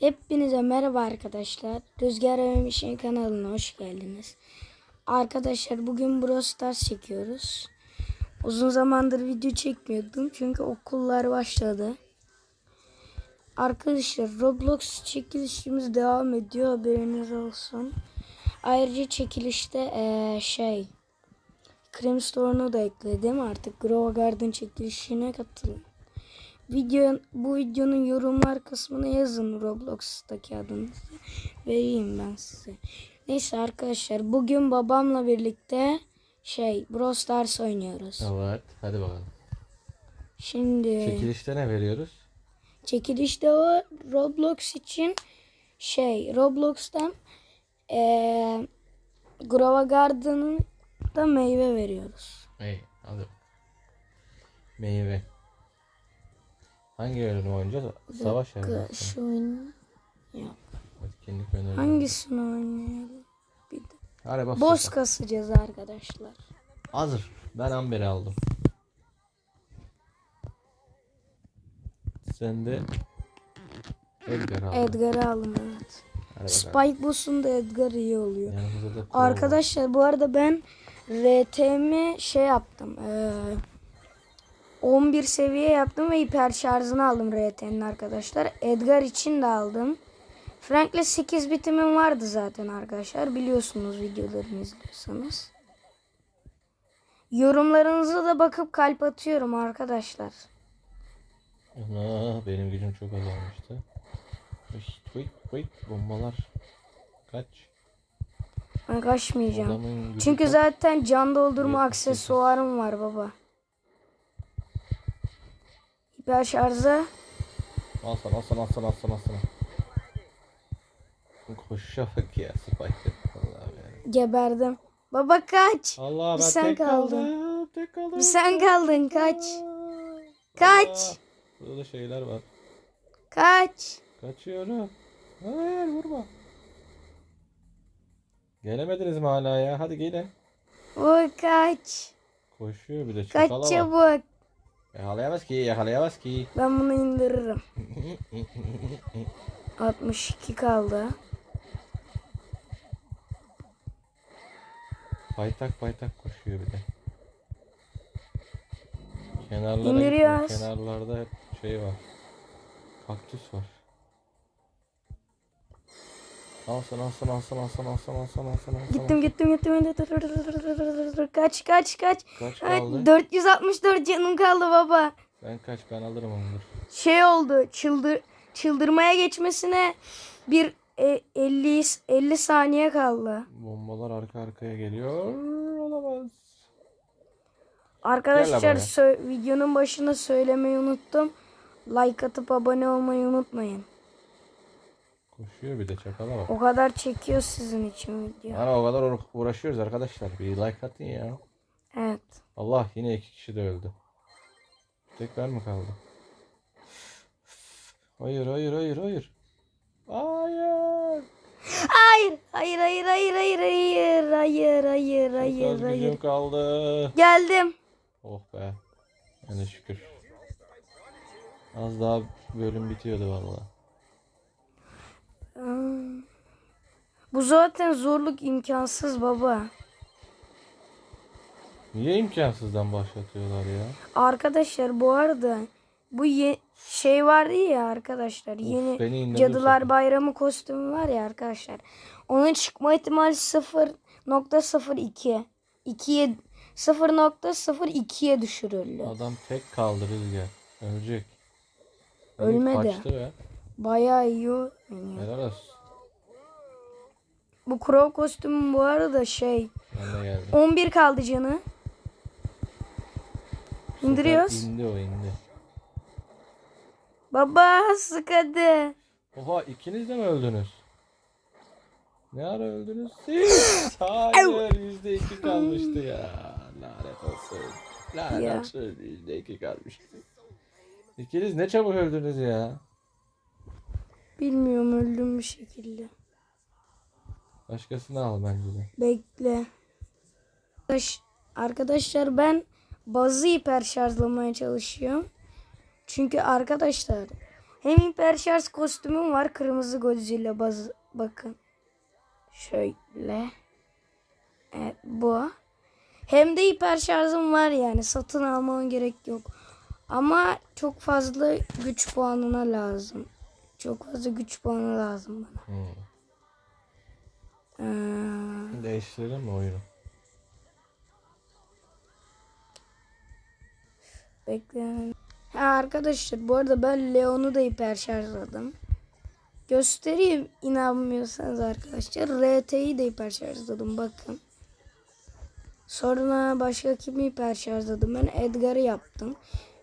Hepinize merhaba arkadaşlar. Rüzgar Ömemiş'in kanalına hoş geldiniz. Arkadaşlar bugün Brawl Stars çekiyoruz. Uzun zamandır video çekmiyordum çünkü okullar başladı. Arkadaşlar Roblox çekilişimiz devam ediyor haberiniz olsun. Ayrıca çekilişte eee, şey Cream da ekledim. Artık Grow Garden çekilişine katılın. Video, bu videonun yorumlar kısmına yazın Roblox'taki adınızı. Vereyim ben size. Neyse arkadaşlar bugün babamla birlikte şey Brawl Stars oynuyoruz. Evet. Hadi bakalım. Şimdi Çekilişte ne veriyoruz? çekilişte o Roblox için şey Roblox'tan eee Grova Garden'ın da meyve veriyoruz. Hey, hadi. Meyve. Hangi bölümü oynayacağız? Savaş yani. K- Şu oyunu Etkinlik öneri. hangisini oynayalım? Bir de. Hadi bas. Boss kasacağız arkadaşlar. Hazır. Ben Amber'i aldım. Sen de Edgar aldın. Edgar'ı alın evet. Hadi. Spike boss'un da Edgar iyi oluyor. Yanımızda da Crow var. Arkadaşlar bu arada ben RTM'i şey yaptım. eee, 11 seviye yaptım ve hiper şarjını aldım RT'nin arkadaşlar. Edgar için de aldım. Frank'le 8 bitimim vardı zaten arkadaşlar. Biliyorsunuz videolarını izliyorsanız. Yorumlarınıza da bakıp kalp atıyorum arkadaşlar. Ana, benim gücüm çok azalmıştı. Wait, wait, wait. Bombalar. Kaç. Ben kaçmayacağım. Çünkü zaten can doldurma aksesuarım var baba. Hiper şarjı Al sana, al sana, al sana, al sana, al sana. Koşuşa bak ya Spike. Geberdim. Baba kaç. Allah Bir ben sen tek kaldın. kaldım. Tek kaldım. Bir sen kaldın kaç. Kaç. Burada da şeyler var. Kaç. Kaçıyorum. Hayır vurma. Gelemediniz mi hala ya? Hadi gelin. Oy kaç. Koşuyor bir de Kaç çakala bak. çabuk. Yakalayamaz ki, yakalayamaz ki. Ben bunu indiririm. 62 kaldı. Paytak paytak koşuyor bir de. Kenarlara İndiriyoruz. Kenarlarda hep şey var. Kaktüs var. Sana al sana al sana al sana. Gittim gittim gittim. Kaç kaç kaç. Kaç Ay, kaldı? 464 canım kaldı baba. Ben kaç ben alırım onu. Şey oldu. Çıldır çıldırmaya geçmesine bir e, 50 50 saniye kaldı. Bombalar arka arkaya geliyor. Olamaz. Arkadaşlar videonun başında söylemeyi unuttum. Like atıp abone olmayı unutmayın. Koşuyor bir de çakala bak. O kadar çekiyor sizin için video. Ana o kadar uğra- uğraşıyoruz arkadaşlar. Bir like atın ya. Evet. Allah yine iki kişi de öldü. Tek ben mi kaldım? Hayır hayır hayır hayır. Hayır. Hayır, hayır, hayır, hayır, hayır, hayır, hayır, hayır, hayır, hayır. kaldı. Geldim. Oh be. Yani şükür. Az daha bölüm bitiyordu vallahi. Bu zaten zorluk imkansız baba. Niye imkansızdan başlatıyorlar ya? Arkadaşlar bu arada bu ye- şey vardı ya arkadaşlar yeni beni indirdi Cadılar sakın. Bayramı kostümü var ya arkadaşlar. Onun çıkma ihtimali 0.02. 2'ye 0.02'ye düşürüldü. Adam tek kaldı Rüzgar. Ölecek. Ölmedi. Kaçtı be. Bayağı iyi oynuyor. Helal olsun. Bu Crow kostümü bu arada şey Ben de geldim. 11 kaldı canı. İndiriyoruz. İndi o indi. Baba sık hadi. Oha ikiniz de mi öldünüz? Ne ara öldünüz siz? Hayır yüzde iki kalmıştı ya. Lanet olsun. Lanet olsun yüzde iki kalmıştı. İkiniz ne çabuk öldünüz ya. Bilmiyorum öldüm bir şekilde. Başkasını al bence de. Bekle. Arkadaş- Arkadaşlar ben bazı hiper şarjlamaya çalışıyorum. Çünkü arkadaşlar Hem hiper şarj kostümüm var. Kırmızı Godzilla baz bakın. Şöyle. Evet bu. Hem de hiper şarjım var yani. Satın almama gerek yok. Ama çok fazla güç puanına lazım. Çok fazla güç puanı lazım bana. Hmm. Ee, Değiştirelim mi oyunu? Bekle. Ha arkadaşlar bu arada ben Leon'u da hiper şarjladım. Göstereyim inanmıyorsanız arkadaşlar. RT'yi de hiper şarjladım bakın. Sonra başka kimi hiper şarjladım? Ben Edgar'ı yaptım.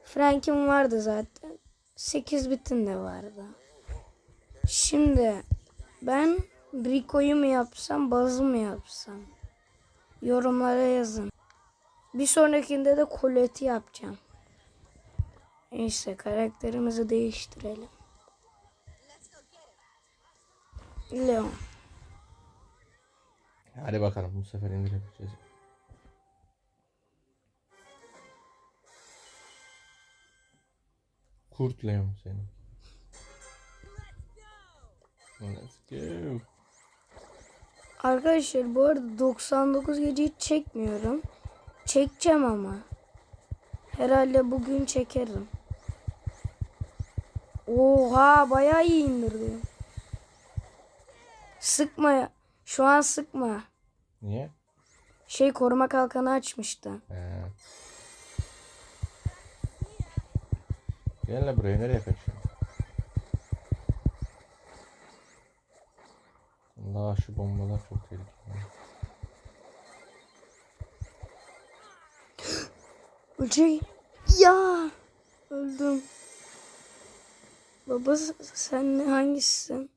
Frank'im vardı zaten. 8 bitin de vardı. Şimdi ben Rico'yu mu yapsam, Baz'ı mı yapsam? Yorumlara yazın. Bir sonrakinde de Colette'i yapacağım. Neyse karakterimizi değiştirelim. Leon. Hadi bakalım bu sefer indirebileceğiz. Kurt Leon senin. Let's go. Arkadaşlar bu arada 99 gece hiç çekmiyorum. Çekeceğim ama. Herhalde bugün çekerim. Oha bayağı iyi indirdi. Sıkma. ya. Şu an sıkma. Niye? Şey koruma kalkanı açmıştı. He. Gel la buraya nereye kaçıyorsun? Allah şu bombalar çok tehlikeli. Ölecek. Ya. Öldüm. Baba sen ne- hangisisin?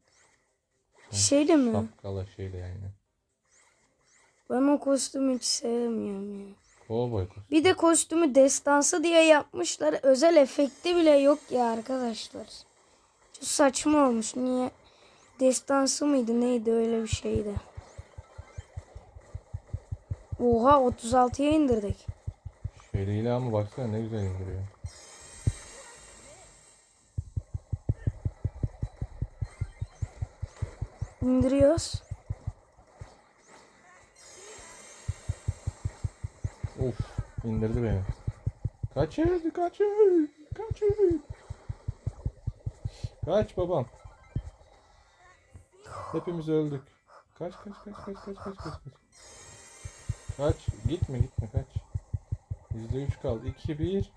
Şeyde mi? Şapkalı şeyle yani. Ben o kostümü hiç sevmiyorum ya. Kovboy kostüm. Bir de kostümü destansı diye yapmışlar. Özel efekti bile yok ya arkadaşlar. Çok saçma olmuş. Niye? Destansı mıydı neydi öyle bir şeydi. Oha 36'ya indirdik. Şeyliyle ama baksana ne güzel indiriyor. İndiriyoruz. Of indirdi beni. Kaçır kaçır kaçır. Kaç babam. Hepimiz öldük. Kaç kaç kaç kaç kaç kaç kaç kaç. Kaç gitme gitme kaç. Yüzde üç kaldı. 2 1.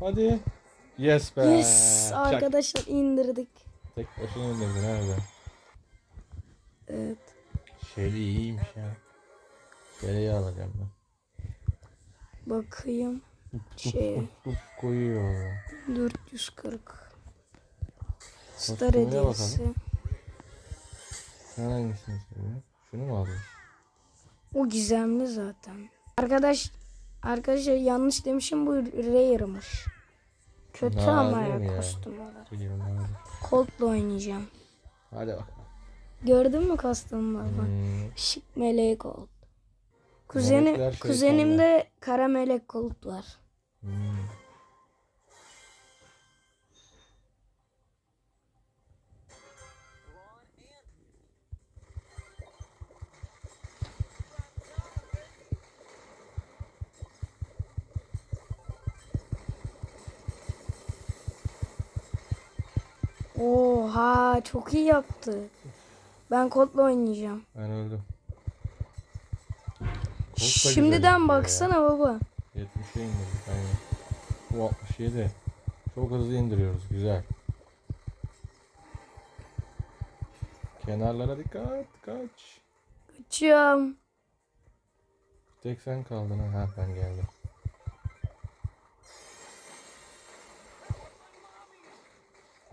Hadi. Yes be. Yes Çak. arkadaşlar indirdik. Tek başına indirdin nerede? Evet. Şeyli iyiymiş ya. Şeyliyi alacağım ben. Bakayım. Şey koyuyor. 440. Star bakalım. Sen hangisini seviyorsun? Şunu mu alıyorsun? O gizemli zaten. Arkadaş arkadaşlar yanlış demişim bu rare'mış. Kötü Nadir ama ya kostüm olarak. Colt'la oynayacağım. Hadi bakalım. Gördün mü kostümü baba? Hmm, Şık melek Colt. Kuzenim, şey kuzenimde kara melek Colt var. hmm. Oha çok iyi yaptı. Ben Colt'la oynayacağım. Ben öldüm. Güzel Şimdiden indiriyor ya. baksana baba. 70'e indirdik aynen. Bu 67. Çok hızlı indiriyoruz. Güzel. Kenarlara dikkat. Kaç. Kaçıyorum. Tek sen kaldın. Ha ben geldim.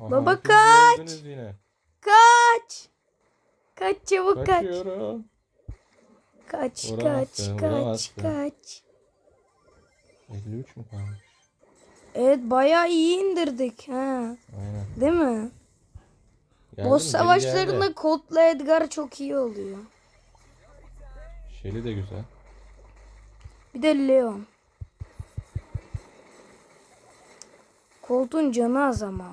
Aha, Baba kaç! Yine. Kaç. Kaç çabuk kaç. Kaçıyorum. Kaç kaç Vuramazsın, kaç vuramazsın. kaç. 53 mü kalmış? Evet bayağı iyi indirdik ha. Aynen. Değil mi? Geldi Boss mi? Biri savaşlarında geldi. Colt'la Edgar çok iyi oluyor. Shelly de güzel. Bir de Leon. Colt'un canı az ama.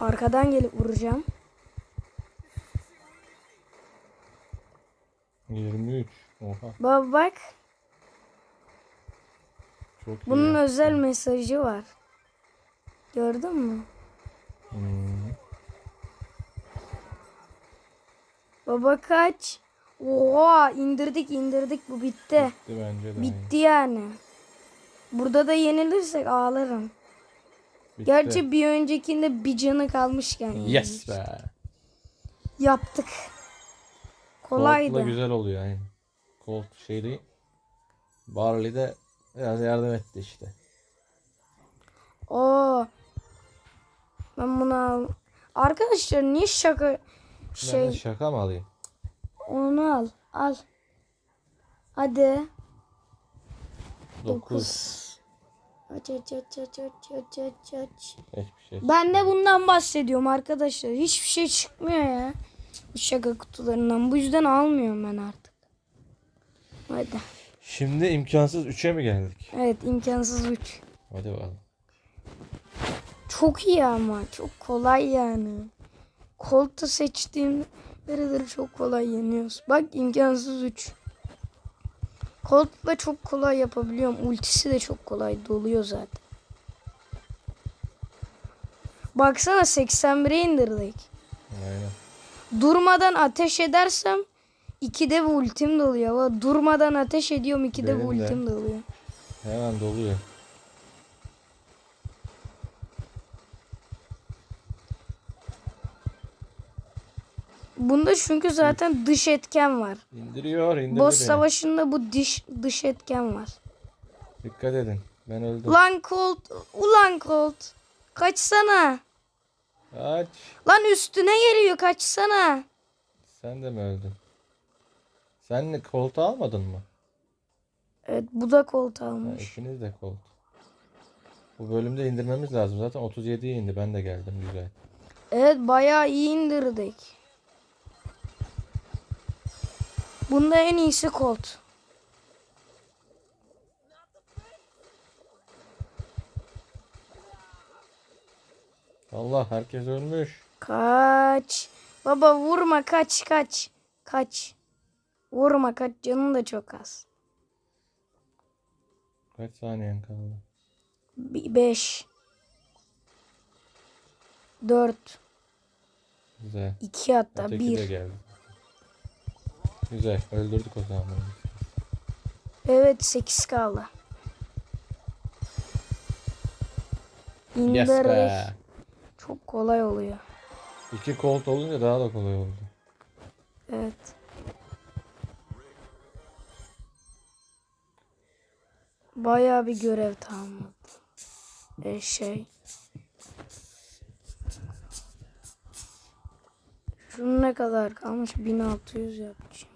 Arkadan gelip vuracağım. 23. Oha. Baba bak. Çok iyi. Bunun özel mesajı var. Gördün mü? Hmm. Baba kaç. Oha indirdik indirdik bu bitti. Bitti bence de. Bitti yani. Burada da yenilirsek ağlarım. Bitti. Gerçi bir öncekinde bir canı kalmışken. Yes be. Yaptık. Kolaydı. güzel oluyor yani. Colt şeyi Barley'de biraz yardım etti işte. Oo. Ben bunu al. Arkadaşlar niye şaka Ben de şey şaka mı alayım? onu al. Al. Hadi. 9. 9. Aç aç aç aç aç aç aç aç. Hiçbir şey. Ben de bundan bahsediyorum arkadaşlar. Hiçbir şey çıkmıyor ya. Bu şaka kutularından. Bu yüzden almıyorum ben artık. Hadi. Şimdi imkansız 3'e mi geldik? Evet imkansız 3. Hadi bakalım. Çok iyi ama. Çok kolay yani. Koltu seçtiğim nereleri çok kolay yeniyoruz. Bak imkansız 3. Colt'la çok kolay yapabiliyorum. Ultisi de çok kolay doluyor zaten. Baksana 81'e indirdik. Aynen. Durmadan ateş edersem 2'de bu ultim doluyor. Durmadan ateş ediyorum 2'de bu ultim doluyor. Hemen doluyor. Bunda çünkü zaten dış etken var. İndiriyor, indirdi Boss savaşında bu dış dış etken var. Dikkat edin. Ben öldüm. Ulan Colt, ulan Colt. Kaçsana. Aç. Lan üstüne geliyor kaçsana. Sen de mi öldün? Sen koltuğu almadın mı? Evet bu da Colt Ha, almış. ikiniz de kolt. Bu bölümde indirmemiz lazım. Zaten 37'ye indi. Ben de geldim. Güzel. Evet bayağı iyi indirdik. Bunda en iyisi Colt. Allah herkes ölmüş. Kaç. Baba vurma kaç kaç. Kaç. Vurma kaç canın da çok az. Kaç saniyen kaldı? 5 4 Güzel. 2 hatta Öteki de 1. Güzel. Öldürdük o zaman. Evet 8 kaldı. Yes İndirdik. be. Çok kolay oluyor. İki kolt olunca daha da kolay oldu. Evet. Bayağı bir görev tamamladı. E şey. Şunun ne kadar kalmış? 1600 yapacağım.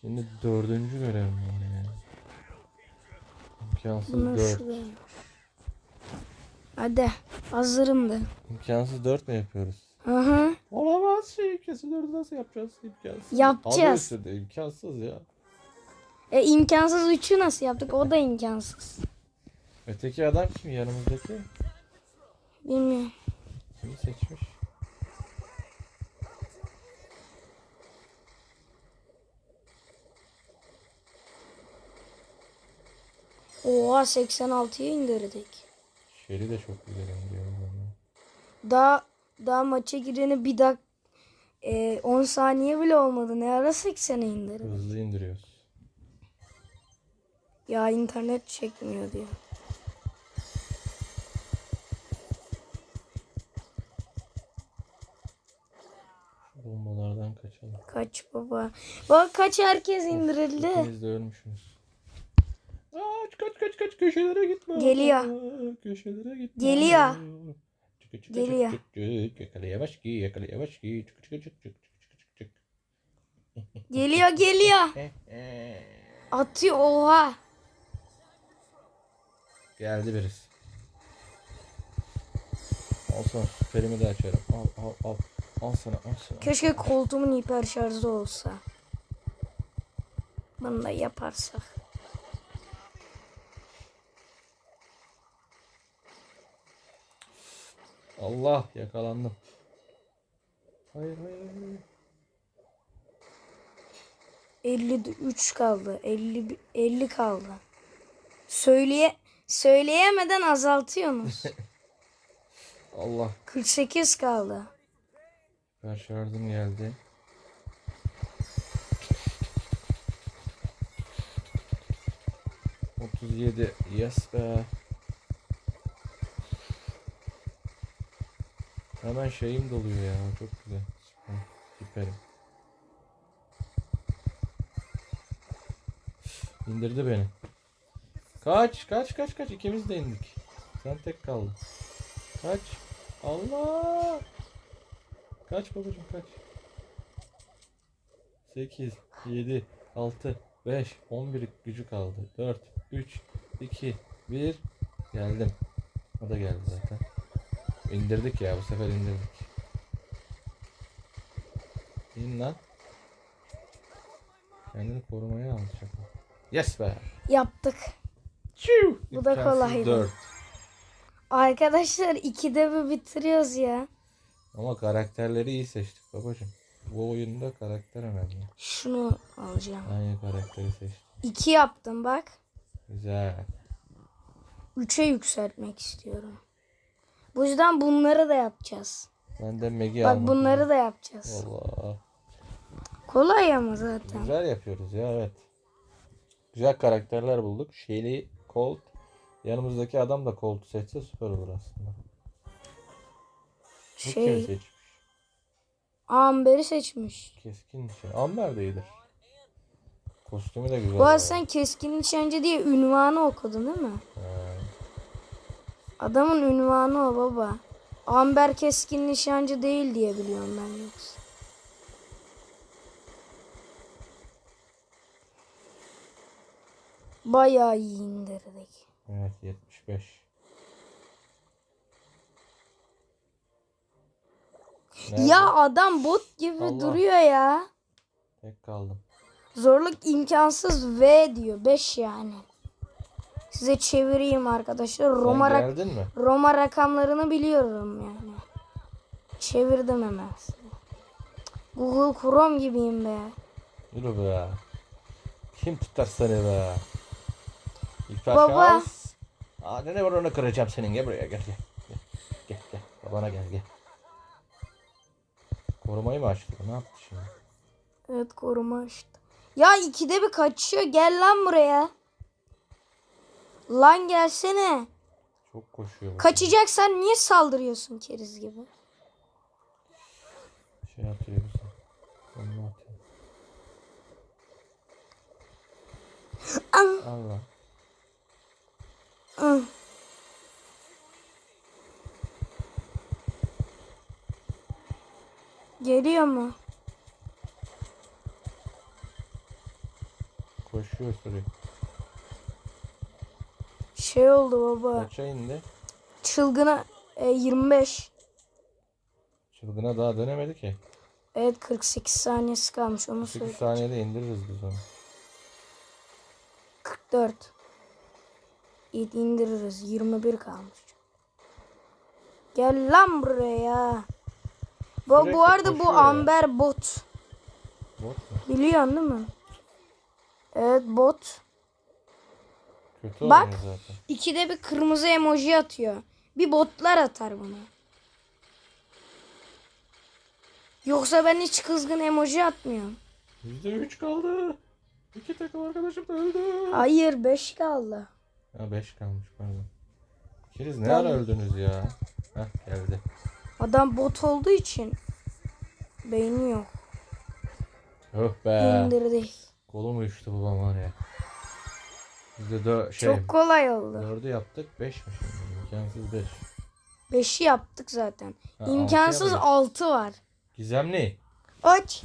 Şimdi dördüncü görev mi var ya? İmkansız Bunlar dört. şuraya. Hadi hazırım de. İmkansız dört mü yapıyoruz? Hı hı. Olamaz şey. İmkansız dördü nasıl yapacağız? İmkansız. Yapacağız. Adı üstünde imkansız ya. E imkansız 3'ü nasıl yaptık? O da imkansız. Öteki adam kim yanımızdaki? Bilmiyorum. Kimi seçmiş? Oha 86'ya indirdik. Şeri de çok güzel indiriyor. Daha daha maça gireni bir dak e, 10 saniye bile olmadı. Ne ara 80'e indirdik. Hızlı indiriyoruz. Ya internet çekmiyor diyor. Bombalardan kaçalım. Kaç baba. Bak kaç herkes indirildi. İkiniz de ölmüşsünüz. Kaç kaç kaç kaç köşelere gitme. Geliyor. Köşelere gitme. Geliyor. Çık, çık, Geliyor. Çık, çık, çık. Yakala yavaş ki yakala yavaş ki. Çık çık çık çık çık çık çık. Geliyor geliyor. Eh, eh. Atıyor oha. Geldi birisi. Al sana süperimi de açarım. Al al al. Al sana al sana. Keşke koltuğumun hiper şarjı olsa. Bunu da yaparsak. Allah yakalandım. Hayır hayır hayır. 53 kaldı. 50 50 kaldı. Söyleye söyleyemeden azaltıyorsunuz. Allah. 48 kaldı. Ver şarjım geldi. Otuz yedi. Yes be. Hemen şeyim doluyor ya. Çok güzel. Süper. Süperim. İndirdi beni. Kaç, kaç, kaç, kaç. İkimiz de indik. Sen tek kaldın. Kaç. Allah. Kaç babacım kaç. 8, 7, 6, 5, 11 gücü kaldı. 4, 3, 2, 1. Geldim. O da geldi zaten. İndirdik ya bu sefer indirdik. İn lan. Kendini korumaya alacak. Yes be. Yaptık. Bu da kolaydı. dört. Arkadaşlar ikide bir bitiriyoruz ya. Ama karakterleri iyi seçtik babacım. Bu oyunda karakter önemli. Şunu alacağım. Aynı karakteri seçtik. 2 yaptım bak. Güzel. 3'e yükseltmek istiyorum. Bu yüzden bunları da yapacağız. Ben de Meg'i Bak almak bunları da yapacağız. Allah. Kolay ama zaten. Güzel yapıyoruz ya evet. Güzel karakterler bulduk. Shelly, Colt. Yanımızdaki adam da Colt'u seçse süper olur aslında. Bu kimi Şey, seçmiş? Amber'i seçmiş. Keskin nişan. Amber de iyidir. Kostümü de güzel. Bu arada ya. sen keskin nişancı diye ünvanı okudun değil mi? He. Adamın ünvanı o baba. Amber keskin nişancı değil diye biliyorum ben yoksa. Bayağı iyi indirdik. Evet 75. Nerede? Ya adam bot gibi Allah. duruyor ya. Tek kaldım. Zorluk imkansız V diyor. 5 yani. Size çevireyim arkadaşlar. Roma, Sen rak- geldin mi? Roma rakamlarını biliyorum yani. Çevirdim hemen. Google Chrome gibiyim be. Yürü be. Kim tutar seni be? İlker Baba. Şahs. Aa, ne var onu kıracağım senin. Gel buraya gel gel. Gel gel. gel. Babana gel gel. Korumayı mı açtı? Ne yaptı şimdi? Evet koruma işte. Ya ikide bir kaçıyor. Gel lan buraya. Lan gelsene. Çok koşuyor. Kaçacaksan niye saldırıyorsun keriz gibi? Şey atıyor bize. Onu atıyor. An- Allah. An. Geliyor mu? Koşuyor sürekli. Şey oldu baba. Kaça indi? Çılgına e, 25. Çılgına daha dönemedi ki. Evet 48 saniyesi kalmış onu 8 söyle. saniyede indiririz biz onu. 44. İyi, indiririz. 21 kalmış. Gel lan buraya. Bu, Sürekli bu arada bu koşuyor ya. Amber bot. Bot mu? Biliyorsun değil mi? Evet bot. Kötü Bak. zaten. İkide bir kırmızı emoji atıyor. Bir botlar atar buna. Yoksa ben hiç kızgın emoji atmıyorum. %3 kaldı. İki takım arkadaşım da öldü. Hayır 5 kaldı. Ha 5 kalmış pardon. İkiniz ne ara öldünüz ya? Heh geldi. Adam bot olduğu için beyni yok. Oh be. İndirdik. Kolum uyuştu babam var ya. Biz de şey, Çok kolay oldu. 4'ü yaptık 5 mi şimdi? İmkansız 5. 5'i yaptık zaten. Ha, İmkansız altıya 6 var. Gizemli. Aç.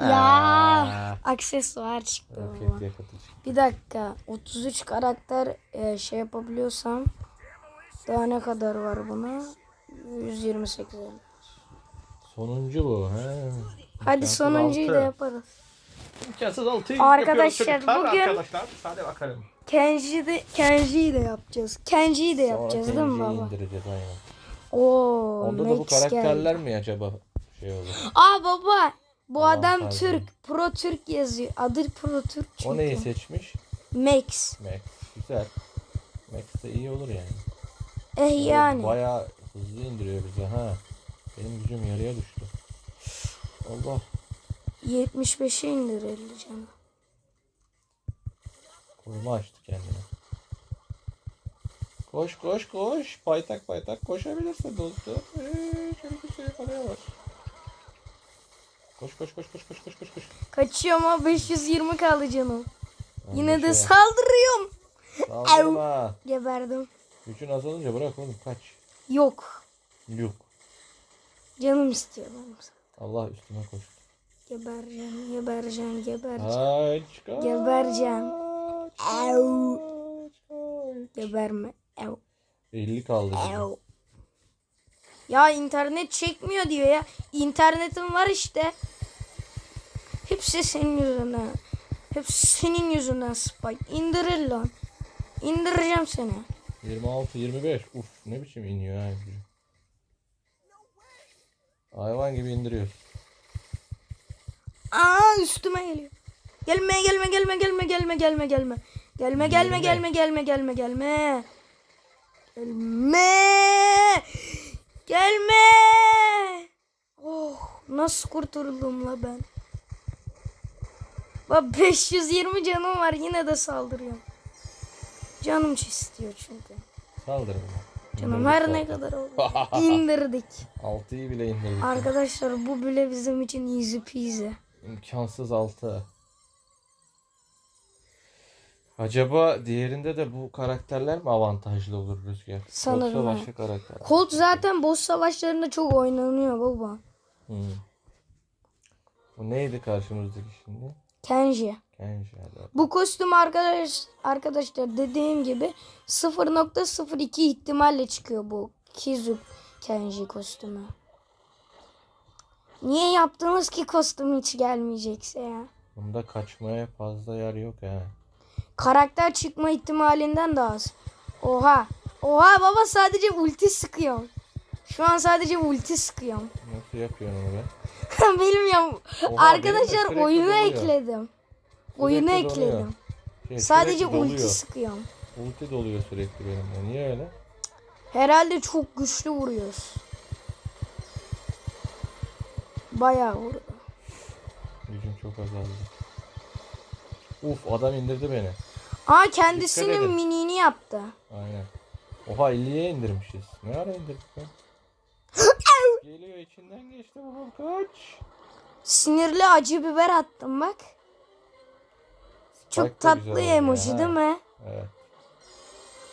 Ya aksesuar çıktı. baba. Roket yakıtı çıktı. Bir dakika. 33 karakter e, şey yapabiliyorsam daha ne kadar var buna? 128. Sonuncu bu. He. Hadi İmkansız sonuncuyu da altı. yaparız. İmkansız 6'yı Arkadaşlar, bugün- arkadaşlar. Bakalım. Kenji de Kenji'yi de yapacağız. Kenji'yi de yapacağız Sonra değil mi baba? indireceğiz aynen. Oo, Onda da bu geldi. karakterler mi acaba şey olur? Aa baba. Bu Aman adam tanrım. Türk. Pro Türk yazıyor. Adı Pro Türk çünkü. O neyi seçmiş? Max. Max. Güzel. Max de iyi olur yani. Eh yani. Bayağı hızlı indiriyor bize ha. Benim gücüm yarıya düştü. Allah. 75'e indirildi canım. Koruma açtı kendine. Koş koş koş. Paytak paytak koşabilirsin dostum. Eee şöyle bir şey paraya var. Koş koş koş koş koş koş koş koş. Kaçıyorum ama 520 kaldı canım. Tamam, Yine de şey yap. saldırıyorum. Saldırma. Geberdim. Gücün azalınca bırak oğlum kaç. Yok. Yok. Canım istiyor benim. Allah üstüme koş. Gebereceğim, gebereceğim, gebereceğim. Kaç kaç. Gebereceğim. Kaç. Geberme. Ev. 50 kaldı. Ev. Ya internet çekmiyor diyor ya. İnternetim var işte. Hepsi senin yüzünden. Hepsi senin yüzünden Spike. İndirir lan. İndireceğim seni. 26 25. Uf ne biçim iniyor ha. Hayvan gibi indiriyor. Aa üstüme geliyor. Gelme gelme gelme gelme gelme gelme gelme. Gelme gelme Gelme. gelme gelme gelme gelme. Gelme. Oh nasıl kurtuldum la ben. Bak 520 canım var yine de saldırıyorum. Canım istiyor çünkü. Saldır bana. Canım her ne kadar oldu. İndirdik. 6'yı bile indirdik. Arkadaşlar bu bile bizim için easy peasy. İmkansız 6. Acaba diğerinde de bu karakterler mi avantajlı olur Rüzgar? Sanırım Yoksa başka karakter. Colt zaten boss savaşlarında çok oynanıyor baba. Hmm. Bu neydi karşımızdaki şimdi? Kenji. Kenji hadi. Bu kostüm arkadaş arkadaşlar dediğim gibi 0.02 ihtimalle çıkıyor bu Kizu Kenji kostümü. Niye yaptınız ki kostüm hiç gelmeyecekse ya? Bunda kaçmaya fazla yer yok ha. Karakter çıkma ihtimalinden de az. Oha. Oha baba sadece ulti sıkıyorum. Şu an sadece ulti sıkıyorum. Nasıl yapıyorsun onu be? Bilmiyorum. Oha, Arkadaşlar doluyor. ekledim. Doluyor. ekledim. Şey, Sadece sürekli ulti doluyor. sıkıyorum. Ulti doluyor sürekli benim. Niye öyle? Herhalde çok güçlü vuruyoruz. Bayağı vuruyor. Gücüm çok azaldı. Uf adam indirdi beni. Aa kendisinin minini yaptı. Aynen. Oha 50'ye indirmişiz. Ne ara indirdik lan? Geliyor içinden geçti babam kaç. Sinirli acı biber attım bak. Çok Spike güzel tatlı emoji ya. değil mi? Evet.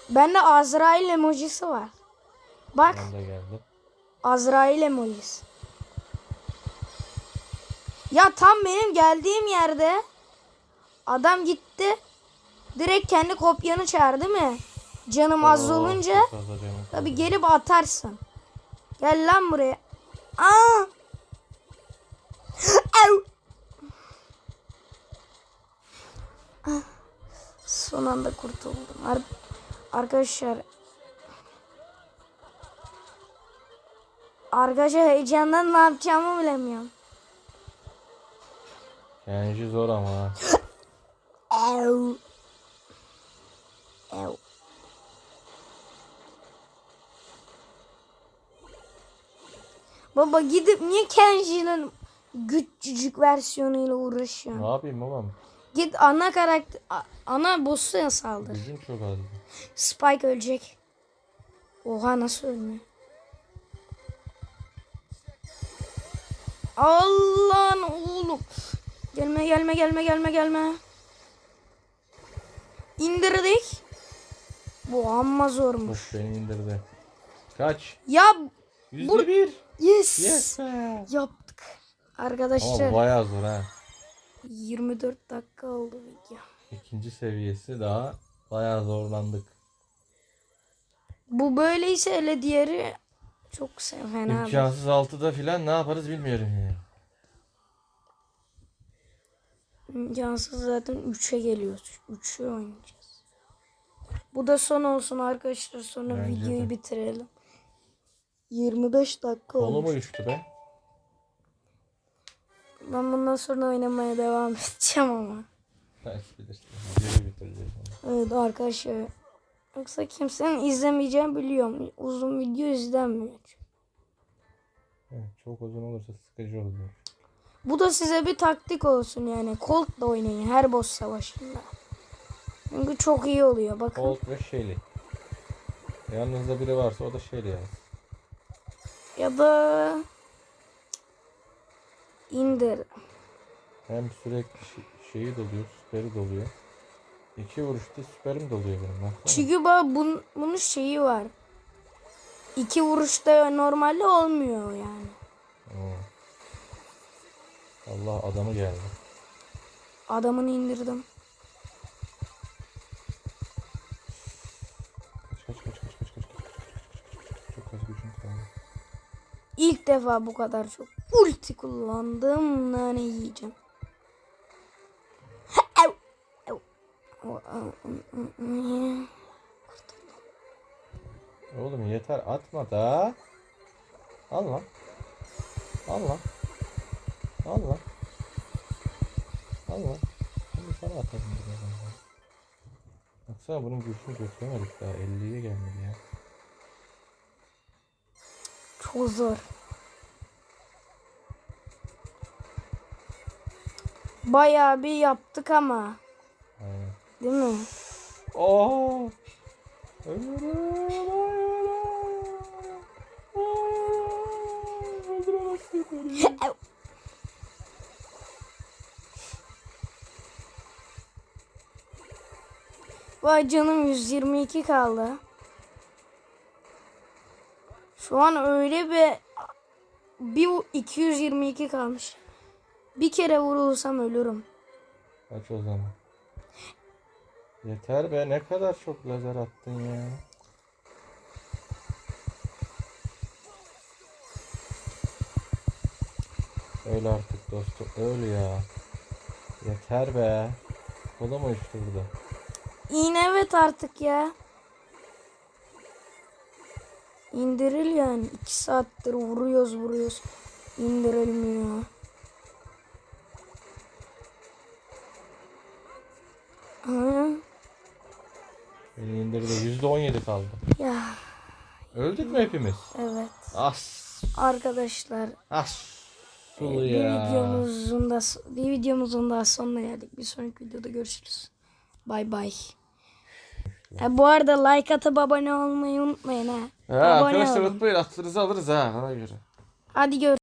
Bende Azrail emojisi var. Bak Ben de geldi. Azrail emojisi. Ya tam benim geldiğim yerde adam gitti. Direkt kendi kopyanı çağırdı mi? Canım az Oo, olunca tabi gelip atarsın. Gel lan buraya. Aa! Ah, Son anda kurtuldum. Ar- arkadaşlar Arkadaşlar heyecandan ne yapacağımı bilemiyorum. Kenji zor ama. Ev. Ev. Baba gidip niye Kenji'nin küçücük versiyonuyla uğraşıyorsun? Ne yapayım babam? Git ana karakter ana boss'a saldır. Gücüm çok azdı. Spike ölecek. Oha nasıl ölmüyor? Allah'ın oğlum. Gelme gelme gelme gelme gelme. İndirdik. Bu amma zormuş. Of beni indirdi. Kaç? Ya Yüzde bir. yes. Yes. Yaptık. Ama Arkadaşlar bu bayağı zor ha. 24 dakika oldu video. İkinci seviyesi daha bayağı zorlandık. Bu böyleyse hele diğeri çok fena. İmkansız altıda filan ne yaparız bilmiyorum yani. İmkansız zaten 3'e geliyoruz. 3'ü oynayacağız. Bu da son olsun arkadaşlar. Sonra Bence videoyu de. bitirelim. 25 dakika olmuş. uyuştu be. Ben bundan sonra oynamaya devam edeceğim ama. Belki bilirsin. Videoyu bitireceğiz. Evet arkadaşlar. Yoksa kimsenin izlemeyeceğini biliyorum. Uzun video izlenmiyor. Evet, çok uzun olursa sıkıcı oluyor. Bu da size bir taktik olsun yani. Colt'la oynayın her boss savaşında. Çünkü çok iyi oluyor. Bakın. Colt ve Shelly. Yanınızda biri varsa o da Shelly yaz. Ya da indir. Hem sürekli şeyi doluyor, süperi doluyor. İki vuruşta süperim doluyor benim. Baksana. Çünkü bak bun, bunun şeyi var. İki vuruşta normalde olmuyor yani. Allah adamı geldi. Adamını indirdim. Kaç kaç kaç kaç kaç kaç kaç. Çok az gücüm kaldı. İlk defa bu kadar çok ulti kullandım. Nane yiyeceğim. Oğlum yeter atma da. Al lan. Al lan. Al lan. Al lan. Şimdi sana atarım birazdan. Baksana bunun gücünü götüremedik daha. 50'ye gelmedi ya. Çok zor. Bayağı bir yaptık ama. Aynen. Değil mi? Oo. Ölürüm. Hayır. Hayır. Öldüremezsin beni. Au. Vay canım 122 kaldı. Şu an öyle bir bir vu- 222 kalmış. Bir kere vurulsam ölürüm. Aç o zaman. Yeter be ne kadar çok lazer attın ya. Öl artık dostum öl ya. Yeter be. Kolum uyuştu burada. İn evet artık ya. İndiril yani. 2 saattir vuruyoruz vuruyoruz. İndirilmiyor. Ha, Beni indirdi. %17 kaldı. ya Öldük mü hepimiz? evet. As. Arkadaşlar As. Sulu bir ya. videomuzun da bir videomuzun daha sonuna geldik. Bir sonraki videoda görüşürüz. Bay bay. Ha, bu arada like atıp abone olmayı unutmayın ha. Ha, Abone arkadaşlar olun. unutmayın aklınızı alırız ha ona göre. Hadi gör.